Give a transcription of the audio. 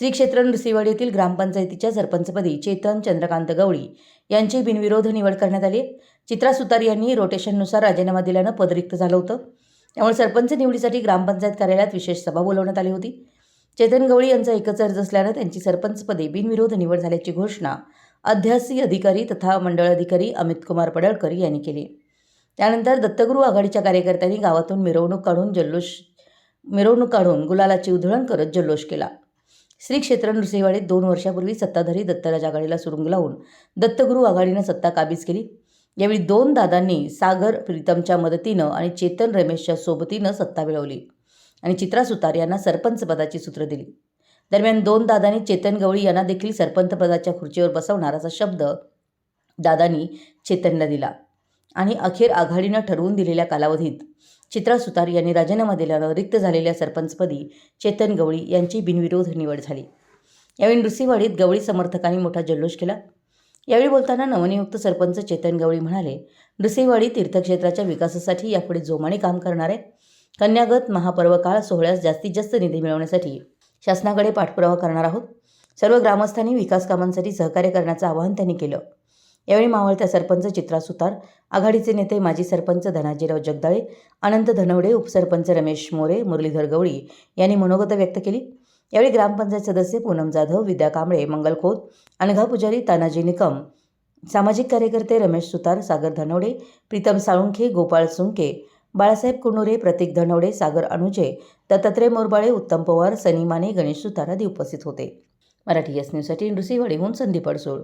श्री क्षेत्र नृसिंहवाडी येथील ग्रामपंचायतीच्या सरपंचपदी चेतन चंद्रकांत गवळी यांची बिनविरोध निवड करण्यात आली. चित्रा सुतार यांनी रोटेशननुसार राजीनामा दिल्यानं पद रिक्त झालं होतं. त्यामुळे सरपंच निवडीसाठी ग्रामपंचायत कार्यालयात विशेष सभा बोलवण्यात आली होती. चेतन गवळी यांचा एकच अर्ज असल्यानं त्यांची सरपंचपदी बिनविरोध निवड झाल्याची घोषणा अध्यासी अधिकारी तथा मंडळ अधिकारी अमित कुमार पडळकर यांनी केली. त्यानंतर दत्तगुरू आघाडीच्या कार्यकर्त्यांनी गावातून मिरवणूक काढून जल्लोष मिरवणूक काढून गुलालाची उधळण करत जल्लोष केला. श्री क्षेत्र नृसिंहवाडीत दोन वर्षापूर्वी सत्ताधारी दत्तराज आघाडीला सुरुंग लावून दत्तगुरू आघाडीनं सत्ता काबीज केली. यावेळी दोन दादांनी सागर प्रीतमच्या मदतीनं आणि चेतन रमेशच्या सोबतीनं सत्ता मिळवली आणि चित्रा सुतार यांना सरपंच पदाची सूत्र दिली. दरम्यान दोन दादांनी चेतन गवळी यांना देखील सरपंच पदाच्या खुर्चीवर बसवणार असा शब्द दादांनी चेतनला दिला. आणि अखेर आघाडीनं ठरवून दिलेल्या कालावधीत चित्रा सुतार यांनी राजीनामा दिल्यानं रिक्त झालेल्या सरपंचपदी चेतन गवळी यांची बिनविरोध निवड झाली. यावेळी नृसिंहवाडीत गवळी समर्थकांनी मोठा जल्लोष केला. यावेळी बोलताना नवनियुक्त सरपंच चेतन गवळी म्हणाले नृसिंहवाडी तीर्थक्षेत्राच्या विकासासाठी यापुढे जोमाने काम करणार आहे. कन्यागत महापर्व काळ सोहळ्यास जास्तीत जास्त निधी मिळवण्यासाठी शासनाकडे पाठपुरावा करणार आहोत. सर्व ग्रामस्थांनी विकास कामांसाठी सहकार्य करण्याचं आवाहन त्यांनी केलं. यावेळी मावळत्या सरपंच चित्रा सुतार आघाडीचे नेते माजी सरपंच धनाजीराव जगदाळे अनंत धनवडे उपसरपंच रमेश मोरे मुरलीधर गवळी यांनी मनोगत व्यक्त केली. यावेळी ग्रामपंचायत सदस्य पूनम जाधव विद्या कांबळे मंगल खोत अनघा पुजारी तानाजी निकम सामाजिक कार्यकर्ते रमेश सुतार सागर धनवडे प्रीतम साळुंखे गोपाळ सुंके बाळासाहेब कुनुरे प्रतीक धनवडे सागर अनुजे दत्तात्रय मोरबाळे उत्तम पवार सनी माने गणेश सुतार आदी उपस्थित होते. मराठी एस न्यूजसाठी नृसिंहवाडीहून संदीप अडसूळ.